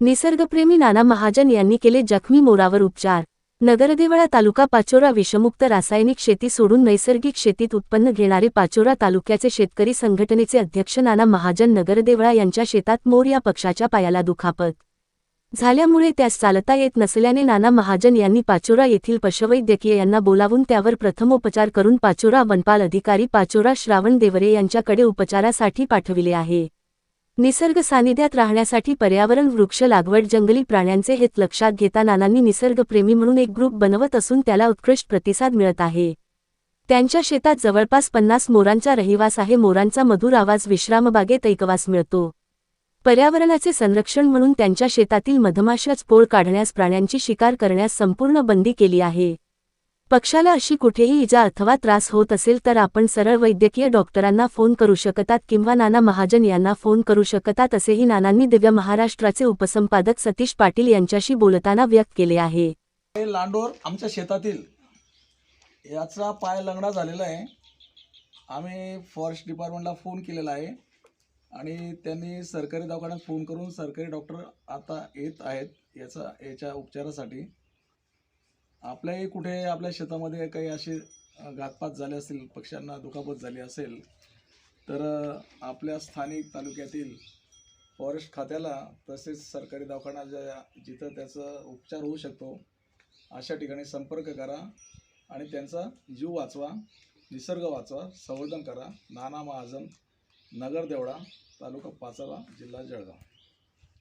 निसर्गप्रेमी नाना महाजन यांनी केले जखमी मोरावर उपचार. नगरदेवळा तालुका पाचोरा विषमुक्त रासायनिक शेती सोडून नैसर्गिक शेतीत उत्पन्न घेणारे पाचोरा तालुक्याचे शेतकरी संघटनेचे अध्यक्ष नाना महाजन नगरदेवळा यांच्या शेतात मोर या पक्षाच्या पायाला दुखापत. झाल्यामुळे त्यास चालता येत नसल्याने नाना महाजन यांनी पाचोरा येथील पशुवैद्यकीय यांना बोलावून त्यावर प्रथमोपचार करून पाचोरा वनपाल अधिकारी पाचोरा श्रावण देवरे यांच्याकडे उपचारासाठी पाठविले आहे. निसर्ग सानिध्यात राहण्यासाठी पर्यावरण वृक्ष लागवड जंगली प्राण्यांचे हित लक्षात घेता नानांनी निसर्गप्रेमी म्हणून एक ग्रुप बनवत असून त्याला उत्कृष्ट प्रतिसाद मिळत आहे. त्यांच्या शेतात जवळपास पन्नास मोरांचा रहिवास आहे. मोरांचा मधुर आवाज विश्रामबागेत ऐकवास मिळतो. पर्यावरणाचे संरक्षण म्हणून त्यांच्या शेतातील मधमाशाच पोळ काढण्यास प्राण्यांची शिकार करण्यास संपूर्ण बंदी केली आहे. पक्षाला अशी कुठेही इजा अथवा त्रास होत असेल तर आपण सरळ वैद्यकीय डॉक्टरांना फोन करू शकतात किंवा नाना महाजन यांना फोन करू शकतात असेही नानांनी दिव्य महाराष्ट्राचे उपसंपादक सतीश पाटील यांच्याशी बोलताना व्यक्त केले आहे. लांडोर आमच्या शेतातील याचा पाय लंगडा झालेला आहे. आम्ही फॉरेस्ट डिपार्टमेंटला फोन केलेला आहे आणि त्यांनी सरकारी दवाखान्यात फोन करून सरकारी डॉक्टर आता येत आहेत याचा याच्या उपचारासाठी. आपल्याही कुठे आपल्या शेतामध्ये काही असे घातपात झाले असतील पक्ष्यांना दुखापत झाली असेल तर आपल्या स्थानिक तालुक्यातील फॉरेस्ट खात्याला तसेच सरकारी दवाखाना ज्या जिथं त्याचा उपचार होऊ शकतो अशा ठिकाणी संपर्क करा आणि त्यांचा जीव वाचवा निसर्ग वाचवा संवर्धन करा. नाना महाजन नगर देवडा तालुका पाचाला जिल्हा जळगाव.